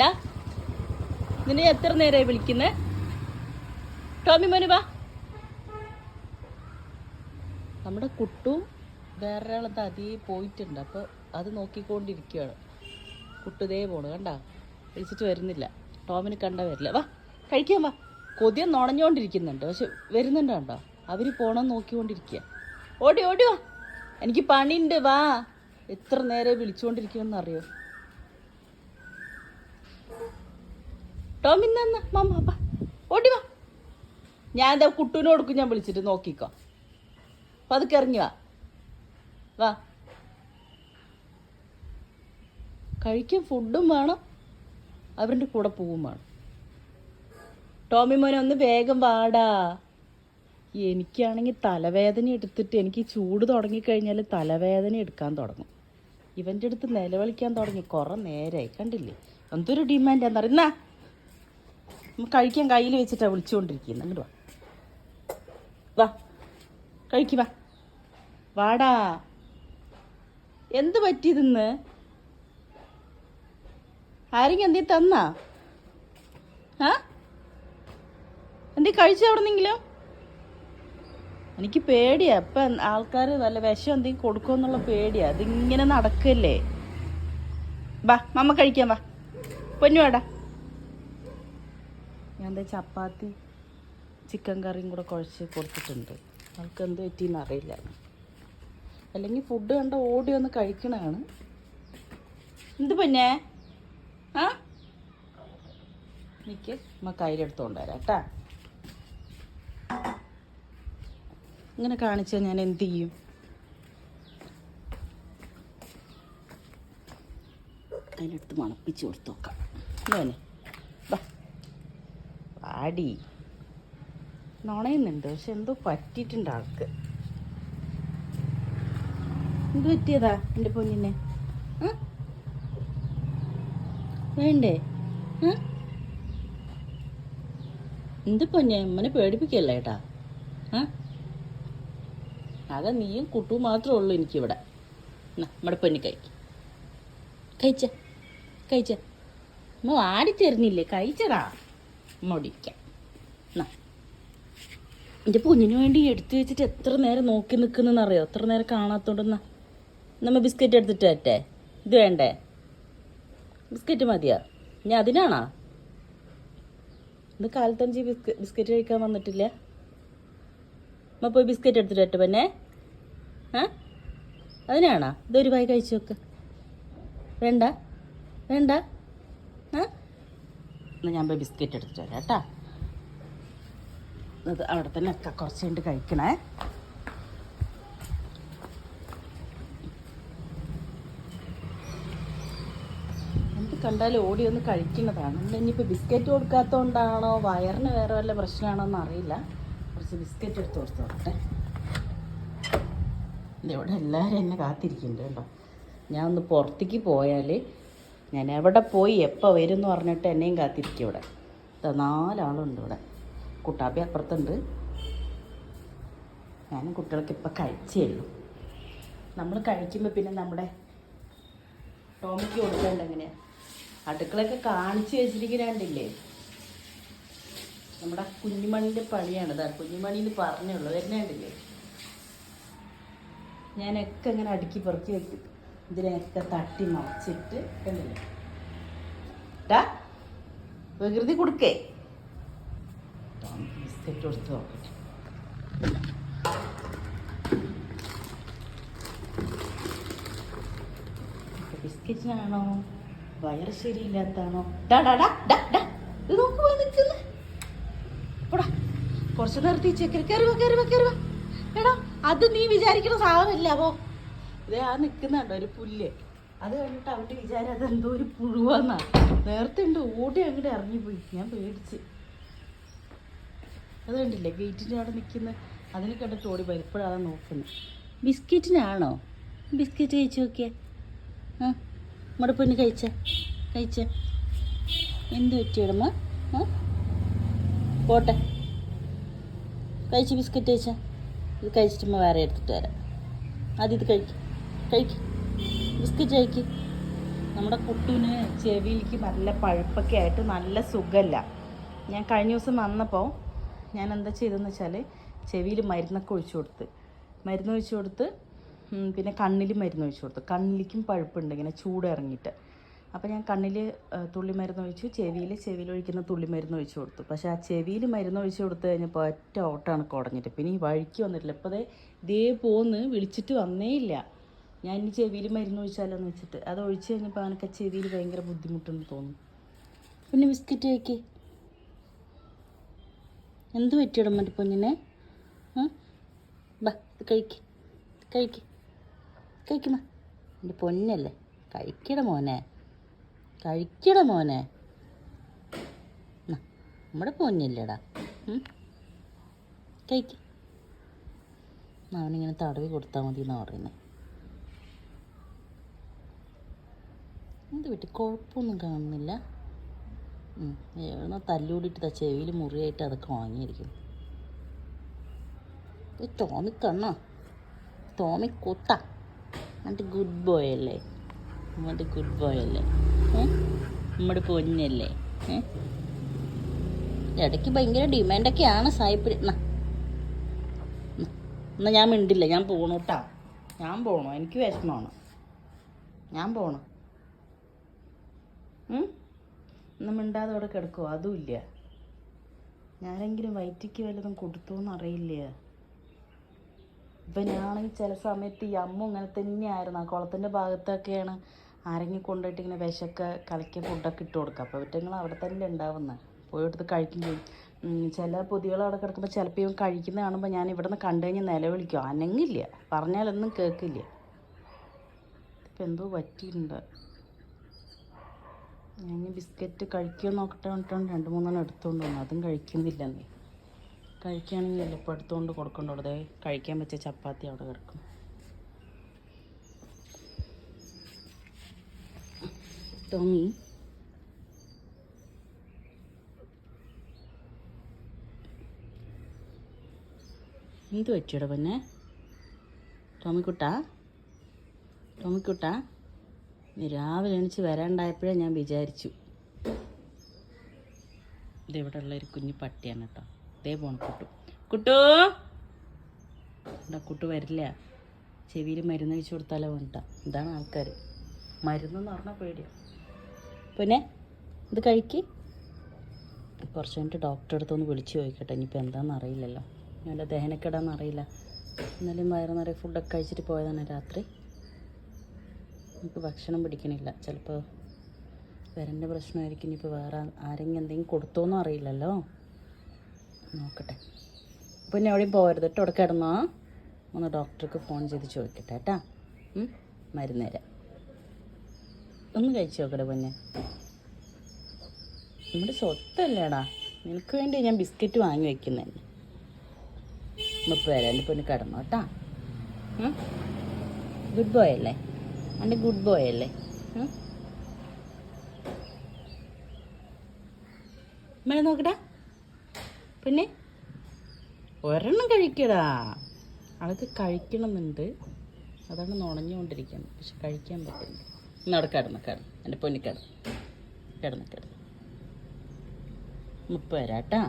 ഡാ നിന്നെ എത്ര നേരമായി വിളിക്കുന്നേ? ടോമി മോനു വാ. നമ്മുടെ കുട്ടു വേറൊരാളെന്താ അതേ പോയിട്ടുണ്ട്. അപ്പോൾ അത് നോക്കിക്കൊണ്ടിരിക്കുകയാണ് കുട്ടുതേ പോണു കണ്ട? വിളിച്ചിട്ട് വരുന്നില്ല. ടോമിന് കണ്ട വരില്ല. വാ കഴിക്കാൻ വാ. കൊതിയ നുണഞ്ഞുകൊണ്ടിരിക്കുന്നുണ്ട് പക്ഷെ വരുന്നുണ്ട് കണ്ടോ? അവർ പോണം നോക്കിക്കൊണ്ടിരിക്കുക ഓടി ഓടി വാ. എനിക്ക് പണിയുണ്ട് വാ. എത്ര നേരെ വിളിച്ചുകൊണ്ടിരിക്കുമെന്ന് ടോമിൻ നിന്ന് വാ ഓടി വാ. ഞാൻ എന്താ കുട്ടൂനെ കൊടുക്കും ഞാൻ വിളിച്ചിട്ട് നോക്കിക്കോ. പതുക്കെ ഇറങ്ങി വാ. വാ. കഴിക്കാൻ ഫുഡും വേണം. അവരുടെ കൂടെ പോവും വേണം. ടോമി മോനെ ഒന്ന് വേഗം വാടാ. എനിക്കാണെങ്കിൽ തലവേദന എടുത്തിട്ട് എനിക്ക് ചൂട് തുടങ്ങിക്കഴിഞ്ഞാൽ തലവേദന എടുക്കാൻ തുടങ്ങും. ഇവന്റെ അടുത്ത് നിലവിളിക്കാൻ തുടങ്ങി. കുറേ നേരമായി കണ്ടില്ലേ? എന്തൊരു ഡിമാൻഡ് എന്നറിയുന്ന കഴിക്കാൻ കയ്യിൽ വെച്ചിട്ടാണ് വിളിച്ചുകൊണ്ടിരിക്കുന്നത് അങ്ങോട്ട് വാ. വാ. കഴിക്ക് വാ. വാടാ. എന്ത് പറ്റി ഇതിന്ന് ആരെങ്കിലും എന്തേ തന്നാ? ആ? എന്തേ കഴിച്ച അവിടെന്നെങ്കിലും? എനിക്ക് പേടിയാ. ഇപ്പം ആൾക്കാർ നല്ല വിഷം എന്തെങ്കിലും കൊടുക്കുമെന്നുള്ള പേടിയാ. അതിങ്ങനെ നടക്കല്ലേ. വാ മമ്മ കഴിക്കാൻ വാ. പൊന്നു വേടാ. ഞാൻ ചപ്പാത്തി ചിക്കൻ കറിയും കൂടെ കുഴച്ച് കൊടുത്തിട്ടുണ്ട്. അവൾക്ക് എന്ത് പറ്റിയെന്ന് അറിയില്ല. അല്ലെങ്കിൽ ഫുഡ് കണ്ട ഓടി വന്ന് കഴിക്കണതാണ്. എന്ത് പിന്നെ? ആ? എനിക്ക് അമ്മ കയ്യിലെടുത്തോണ്ട് വരാം കേട്ടാ. ഇങ്ങനെ കാണിച്ചാൽ ഞാൻ എന്ത് ചെയ്യും? അതിനടുത്ത് മണപ്പിച്ച് കൊടുത്തു നോക്കാം. മോനെ പാടി നുണയുന്നുണ്ട് പക്ഷെ എന്തോ പറ്റിയിട്ടുണ്ട് ആൾക്ക്. എന്ത് പറ്റിയതാ എന്റെ പൊന്നിനെ? വേണ്ടേ? എന്ത് പൊന്നെ അമ്മനെ പേടിപ്പിക്കല്ലേ ഏട്ടാ? ആകെ നീയും കുട്ടും മാത്രമേ ഉള്ളൂ എനിക്കിവിടെ. നമ്മുടെ പൊന്നി കഴിക്ക് കഴിച്ച കഴിച്ച. അമ്മ വാടി തരുന്നില്ലേ കഴിച്ചടാ. എന്നാ എന്റെ പൊന്നിനു വേണ്ടി എടുത്തു വെച്ചിട്ട് എത്ര നേരം നോക്കി നിൽക്കുന്നെന്നറിയോ എത്ര നേരം കാണാത്തോണ്ടെന്നാ നമ്മ ബിസ്ക്കറ്റ് എടുത്തിട്ട് പറ്റേ ഇത് വേണ്ടേ? ബിസ്ക്കറ്റ് മതിയാ? ഇനി അതിനാണോ? ഇന്ന് കാലത്തഞ്ച് ബിസ്ക ബിസ്ക്കറ്റ് കഴിക്കാൻ വന്നിട്ടില്ല. അമ്മ പോയി ബിസ്ക്കറ്റ് എടുത്തിട്ട് പറ്റേ പിന്നെ ആ അതിനാണോ? ഇതൊരു വായി കഴിച്ചു നോക്ക് വേണ്ട. വേണ്ട. എന്നാൽ ഞാൻ പോയി ബിസ്ക്കറ്റ് എടുത്തിട്ട് വരാം കേട്ടാ. അത് അവിടെ തന്നെ ഒക്കെ കുറച്ച് കണ്ട് കഴിക്കണേ. എന്ത് കണ്ടാലും ഓടി ഒന്ന് കഴിക്കുന്നതാണ്. നമ്മൾ ഇനിയിപ്പോൾ ബിസ്ക്കറ്റ് കൊടുക്കാത്തതുകൊണ്ടാണോ വയറിന് വേറെ വല്ല പ്രശ്നമാണോ എന്ന് അറിയില്ല. കുറച്ച് ബിസ്ക്കറ്റ് എടുത്ത് കൊടുത്ത് ദേ ഇവിടെ എല്ലാവരും എന്നെ കാത്തിരിക്കുന്നുണ്ട് കേട്ടോ. ഞാൻ ഒന്ന് പുറത്തേക്ക് പോയാൽ ഞാൻ എവിടെ പോയി എപ്പോൾ വരും എന്ന് പറഞ്ഞിട്ട് എന്നെയും കാത്തിരിക്കും ഇവിടെ. ഇതാ നാലാളുണ്ട് ഇവിടെ. കുട്ടാപ്പി അപ്പുറത്തുണ്ട്. ഞാനും കുട്ടികൾക്ക് ഇപ്പം കഴിച്ചേ ഉള്ളൂ. നമ്മൾ കഴിക്കുമ്പോൾ പിന്നെ നമ്മുടെ ടോമിക്ക് കൊടുക്കേണ്ട എങ്ങനെയാണ് അടുക്കളയൊക്കെ കാണിച്ചു വെച്ചിരിക്കുന്നുണ്ടില്ലേ നമ്മുടെ കുഞ്ഞുമണിന്റെ പണിയാണ്. ഇതാ കുഞ്ഞുമണിന്ന് പറഞ്ഞുള്ളൂ വരുന്നുണ്ടില്ലേ ഞാനൊക്കെ ഇങ്ങനെ അടുക്കി പെറുക്കി വെക്കും. ഇതിനെയൊക്കെ തട്ടി മറിച്ചിട്ട് കണ്ടില്ലേ? പ്രകൃതി കൊടുക്കേ. ബിസ്ക്കറ്റ് കൊടുത്ത് നോക്കട്ടെ ബിസ്ക്കറ്റിനാണോ വയറ് ശരിയില്ലാത്താണോ? ഡാ ഡാ ഡാ ഡാ ഡാ. ഇത് നോക്ക് പോയി നിൽക്കുന്നു. പോടാ കുറച്ച് നേരത്തെ ഈ ചക്കര കയറി വാ കയറി വാ കയറി വാ. എടാ അത് നീ വിചാരിക്കുന്ന സാധനമില്ല അപ്പോ ഇതേ ആ നിൽക്കുന്നുണ്ടോ ഒരു പുല്ല്. അത് കണ്ടിട്ട് അവന്റെ വിചാരം അത് എന്തോ ഒരു പുഴുവാന്നാ. നേരത്തെ ഉണ്ട് ഓടി അങ്ങോട്ട് ഇറങ്ങിപ്പോയി. ഞാൻ പേടിച്ച്. അത് കണ്ടില്ലേ ഗേറ്റിന്റെ അവിടെ നിൽക്കുന്ന അതിനെ കണ്ടിട്ട് ഓടി പോയി ഇപ്പോഴാണ് നോക്കുന്നത് ബിസ്ക്കറ്റിനാണോ? ബിസ്ക്കറ്റ് കഴിച്ചു നോക്കിയേ. ആ നമ്മുടെ പൊന്ന് കഴിച്ച കഴിച്ച. എന്ത് പറ്റിയടമ്മ ആ? പോട്ടെ. കഴിച്ച് ബിസ്ക്കറ്റ് കഴിച്ച. ഇത് കഴിച്ചിട്ടുമ്പോൾ വേറെ എടുത്തിട്ട് വരാം. ആദ്യം ഇത് കഴിക്ക്. കഴിക്ക് ബിസ്ക്കറ്റ് കഴിക്ക് നമ്മുടെ കുട്ടീന് ചെവിയിലേക്ക് നല്ല പഴുപ്പൊക്കെ ആയിട്ട് നല്ല സുഖമല്ല ഞാൻ കഴിഞ്ഞ ദിവസം വന്നപ്പോൾ ഞാൻ എന്താ ചെയ്തതെന്ന് വെച്ചാൽ ചെവിയിൽ മരുന്നൊക്കെ ഒഴിച്ചു കൊടുത്ത്. മരുന്ന് ഒഴിച്ചു കൊടുത്ത് പിന്നെ കണ്ണിൽ മരുന്ന് ഒഴിച്ചു കൊടുത്തു. കണ്ണിലേക്കും പഴുപ്പുണ്ട് ഇങ്ങനെ ചൂട് ഇറങ്ങിയിട്ട് അപ്പോൾ ഞാൻ കണ്ണിൽ തുള്ളി മരുന്ന് ഒഴിച്ചു ചെവിയിൽ ചെവിയിൽ ഒഴിക്കുന്ന തുള്ളി മരുന്ന് ഒഴിച്ചു കൊടുത്തു. പക്ഷേ ആ ചെവിയിൽ മരുന്ന് ഒഴിച്ചു കൊടുത്തു കഴിഞ്ഞപ്പോൾ ഒറ്റ ഓട്ടാണ് കുടഞ്ഞിട്ട്. പിന്നെ ഈ വഴിക്ക് വന്നിട്ടില്ല. ഇപ്പോൾ ദേ ഇതേ പോന്ന് വിളിച്ചിട്ട് വന്നേ ഇല്ല. ഞാൻ ഇനി ചെവിയിൽ മരുന്ന് ഒഴിച്ചാലോ എന്ന് വെച്ചിട്ട്. അത് ഒഴിച്ച് കഴിഞ്ഞപ്പോൾ അവനൊക്കെ ചെവിയിൽ ഭയങ്കര ബുദ്ധിമുട്ടെന്ന് തോന്നും പിന്നെ ബിസ്ക്കറ്റ് കഴിക്ക്. എന്ത് പറ്റിയിടും മറ്റു പൊന്നിനെ? ബാ കഴിക്ക്. കഴിക്ക്. കഴിക്കുമ എന്റെ പൊന്നല്ലേ. കഴിക്കട മോനെ. കഴിക്കട മോനെ. നമ്മുടെ പൊന്നില്ലടാ? കഴിക്ക്. അവനിങ്ങനെ തടവി കൊടുത്താൽ മതി എന്നാണ് പറയുന്നത് എന്ത് പറ്റി? കുഴപ്പമൊന്നും കാണുന്നില്ല. എവിടുന്ന തല്ലൂടിയിട്ട് ദാ ചെവിയിൽ മുറിയായിട്ട് അതൊക്കെ വാങ്ങിയിരിക്കും ഇത് ടോമി കൊത്ത. എന്നിട്ട് ഗുഡ് ബോയ് അല്ലേ? എന്നിട്ട് ഗുഡ് ബോയ് അല്ലേ? നമ്മുടെ പൊന്നല്ലേ? ഇടയ്ക്ക് ഭയങ്കര ഡിമാൻഡൊക്കെയാണ് സായിപ്പിന്. എന്നാ എന്നാ. എന്നാ ഞാൻ മിണ്ടില്ല. ഞാൻ പോണൂട്ടാ. കേട്ടാ ഞാൻ പോണോ? എനിക്ക് വിഷമമാണ്. ഞാൻ പോണു? ഒന്നും മിണ്ടാതെ അവിടെ കിടക്കുമോ അതും ഇല്ല. ഞാനെങ്കിലും വയറ്റിക്ക് വല്ലതും കൊടുത്തോന്ന് അറിയില്ല? ഇപ്പം ഞാണെങ്കിൽ ചില സമയത്ത് ഈ അമ്മ ഇങ്ങനെ തന്നെയായിരുന്നു. ആ കുളത്തിന്റെ ഭാഗത്തൊക്കെയാണ് ആരെങ്കിലും കൊണ്ടുപോയിട്ട് ഇങ്ങനെ വിശക്ക കലക്കിയ ഫുഡൊക്കെ ഇട്ട് കൊടുക്കുക. അപ്പോൾ ഇവറ്റങ്ങൾ അവിടെ തന്നെ ഉണ്ടാവുന്നത് പോയെടുത്ത് കഴിക്കും ചെയ്യും. ചില പൊതികൾ അവിടെ കിടക്കുമ്പോൾ ചിലപ്പോൾ ഇവൻ കഴിക്കുന്ന കാണുമ്പോൾ ഞാൻ ഇവിടെ നിന്ന് കണ്ടു കഴിഞ്ഞാൽ നിലവിളിക്കും. അനങ്ങില്ല. പറഞ്ഞാലൊന്നും കേൾക്കില്ല. ഇപ്പം എന്തോ പറ്റിയിട്ടുണ്ട്. ഞാൻ ബിസ്ക്കറ്റ് കഴിക്കുമോ നോക്കട്ടെ പറഞ്ഞിട്ടാണ് രണ്ട് മൂന്നെണ്ണം എടുത്തുകൊണ്ട് വന്നു അതും കഴിക്കുന്നില്ല നീ കഴിക്കുകയാണെങ്കിൽ എളുപ്പം എടുത്തുകൊണ്ട് കൊടുക്കണ്ടോ കഴിക്കാൻ വെച്ച ചപ്പാത്തി അവിടെ കിടക്കും ടോമി. എന്ത് പറ്റിയടാ പിന്നെ? ടോമിക്കുട്ടാ? ടോമിക്കുട്ടാ? രാവിലെ എണീച്ച് വരാണ്ടായപ്പോഴേ ഞാൻ വിചാരിച്ചു. ഇതിവിടെ ഉള്ള ഒരു കുഞ്ഞു പട്ടിയാണ് കേട്ടോ. ഇതേ പോണ കുട്ടു. കുട്ടു! എന്താ കുട്ടു വരില്ല. ചെവിയിൽ മരുന്ന് വെച്ച് കൊടുത്താലോ വേണ്ട ഇതാണ് ആൾക്കാർ മരുന്നെന്ന് പറഞ്ഞാൽ പേടിയാണ് പിന്നെ ഇത് കഴിക്ക്. കുറച്ച് കഴിഞ്ഞിട്ട് ഡോക്ടറെ അടുത്തൊന്ന് വിളിച്ച് ചോദിക്കട്ടെ. ഇനിയിപ്പോൾ എന്താണെന്ന് അറിയില്ലല്ലോ. നല്ല ദഹനക്കെടാന്ന് അറിയില്ല. വയറു വയറ് നിറയെ ഫുഡൊക്കെ കഴിച്ചിട്ട് പോയതാണ് രാത്രി. നമുക്ക് ഭക്ഷണം പിടിക്കണില്ല. ചിലപ്പോൾ വരന്റെ പ്രശ്നമായിരിക്കും. ഇനിയിപ്പോൾ വേറെ ആരെങ്കിലും എന്തെങ്കിലും കൊടുത്തോന്നും അറിയില്ലല്ലോ. നോക്കട്ടെ. പിന്നെ എവിടെയും പോകരുത് കേട്ടോ അവിടെ കിടന്നോ. ഒന്ന് ഡോക്ടർക്ക് ഫോൺ ചെയ്ത് ചോദിക്കട്ടെ കേട്ടാ? മരുന്ന് ഒന്ന് കഴിച്ചു നോക്കട്ടെ പൊന്നെ. നമ്മുടെ സ്വത്തല്ലേടാ. നിനക്ക് വേണ്ടി ഞാൻ ബിസ്ക്കറ്റ് വാങ്ങി വയ്ക്കുന്നതന്നെ മുപ്പത് വരാം എന്റെ പൊന്ന് കിടന്നു കേട്ടാ ഗുഡ് ബോയ് അല്ലേ? എന്റെ ഗുഡ് ബോയ് അല്ലേ? മേലെ നോക്കടാ പിന്നെ? ഒരെണ്ണം കഴിക്കടാ. അവൾക്ക് കഴിക്കണമെന്നുണ്ട്. അതാണ് നുണഞ്ഞുകൊണ്ടിരിക്കുന്നത് പക്ഷെ കഴിക്കാൻ പറ്റുന്നില്ല. ഇന്ന് അവിടെ കിടന്ന് കിടന്ന്. എന്റെ പൊന്നി കിടന്ന് കിടന്ന്. കേട്ടാ